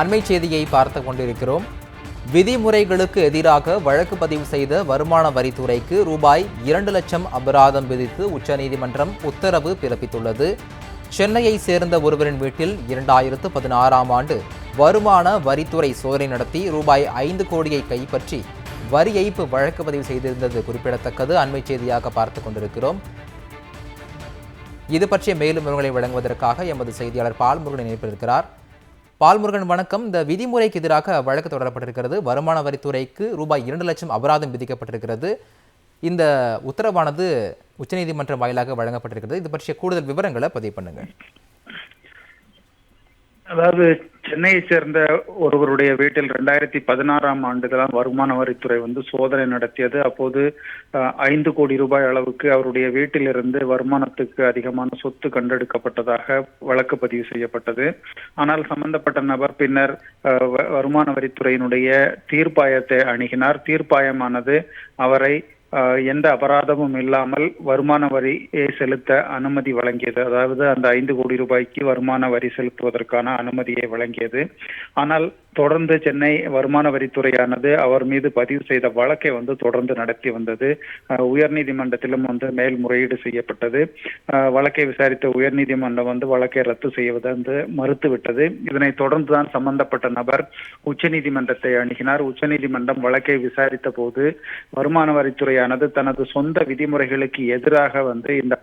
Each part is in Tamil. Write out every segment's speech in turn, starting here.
அண்மை செய்தியை பார்த்து கொண்டிருக்கிறோம். விதிமுறைகளுக்கு எதிராக வழக்கு பதிவு செய்த வருமான வரித்துறைக்கு ரூபாய் இரண்டு லட்சம் அபராதம் விதித்து உச்சநீதிமன்றம் உத்தரவு பிறப்பித்துள்ளது. சென்னையை சேர்ந்த ஒருவரின் வீட்டில் இரண்டாயிரத்து பதினாறாம் ஆண்டு வருமான வரித்துறை சோதனை நடத்தி ரூபாய் ஐந்து கோடியை கைப்பற்றி வரி ஏய்ப்பு வழக்கு பதிவு செய்திருந்தது குறிப்பிடத்தக்கது. அண்மை செய்தியாக பார்த்து கொண்டிருக்கிறோம். இது பற்றிய மேலும் விவரங்களை வழங்குவதற்காக எமது செய்தியாளர் பால்முருகன் இணைப்பிருக்கிறார் பால்முருகன் வணக்கம். இந்த விதிமுறைக்கு எதிராக வழக்கு தொடரப்பட்டிருக்கிறது. வருமான வரித்துறைக்கு ரூபாய் இரண்டு லட்சம் அபராதம் விதிக்கப்பட்டிருக்கிறது. இந்த உத்தரவானது உச்சநீதிமன்றம் வாயிலாக வழங்கப்பட்டிருக்கிறது. இது பற்றிய கூடுதல் விவரங்களை பதிவு பண்ணுங்கள். அதாவது சென்னையை சேர்ந்த ஒருவருடைய வீட்டில் ரெண்டாயிரத்தி பதினாறாம் ஆண்டுதான் வருமான வரித்துறை வந்து சோதனை நடத்தியது. அப்போது அஹ், ஐந்து கோடி ரூபாய் அளவுக்கு அவருடைய வீட்டிலிருந்து வருமானத்துக்கு அதிகமான சொத்து கண்டெடுக்கப்பட்டதாக வழக்கு பதிவு செய்யப்பட்டது. ஆனால் சம்பந்தப்பட்ட நபர் பின்னர் அஹ், வ- வருமான வரித்துறையினுடைய தீர்ப்பாயத்தை அணுகினார். தீர்ப்பாயமானது அவரை எந்த அபராதமும் இல்லாமல் வருமான வரி செலுத்த அனுமதி வழங்கியது. அதாவது அந்த ஐந்து கோடி ரூபாய்க்கு வருமான வரி செலுத்துவதற்கான அனுமதியை வழங்கியது. ஆனால் தொடர்ந்து சென்னை வருமான வரித்துறையானது அவர் மீது பதிவு செய்த வழக்கை வந்து தொடர்ந்து நடத்தி வந்தது. உயர்நீதிமன்றத்திலும் வந்து மேல்முறையீடு செய்யப்பட்டது. வழக்கை விசாரித்த உயர்நீதிமன்றம் வந்து வழக்கை ரத்து செய்வதை வந்து மறுத்துவிட்டது. இதனை தொடர்ந்து தான் சம்பந்தப்பட்ட நபர் உச்சநீதிமன்றத்தை அணுகினார். உச்சநீதிமன்றம் வழக்கை விசாரித்த போது வருமான வரித்துறை துறையானது தனது சொந்த விதிமுறைகளுக்கு எதிராக வந்து இந்த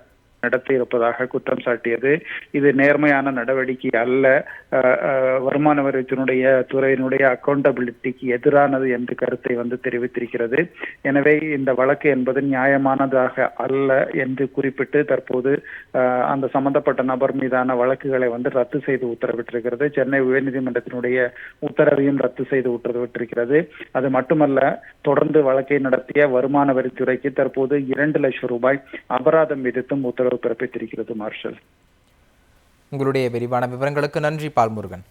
நடத்தியிருப்பதாக குற்றம் சாட்டியது. இது நேர்மையான நடவடிக்கை அல்ல. வருமான வரித்தினுடைய துறையினுடைய அக்கௌண்டபிலிட்டிக்கு எதிரானது என்று கருத்தை வந்து தெரிவித்திருக்கிறது. எனவே இந்த வழக்கு என்பது நியாயமானதாக அல்ல என்று குறிப்பிட்டு தற்போது அந்த சம்பந்தப்பட்ட நபர் மீதான வழக்குகளை வந்து ரத்து செய்து உத்தரவிட்டிருக்கிறது. சென்னை உயர்நீதிமன்றத்தினுடைய உத்தரவையும் ரத்து செய்து உத்தரவிட்டிருக்கிறது. அது மட்டுமல்ல தொடர்ந்து வழக்கை நடத்திய வருமான வரித்துறைக்கு தற்போது இரண்டு லட்சம் ரூபாய் அபராதம் விதித்தும் உத்தரவு உத்தரவு பிறப்பித்திருக்கிறது மார்ஷல். உங்களுடைய விரிவான விவரங்களுக்கு நன்றி பால்முருகன்.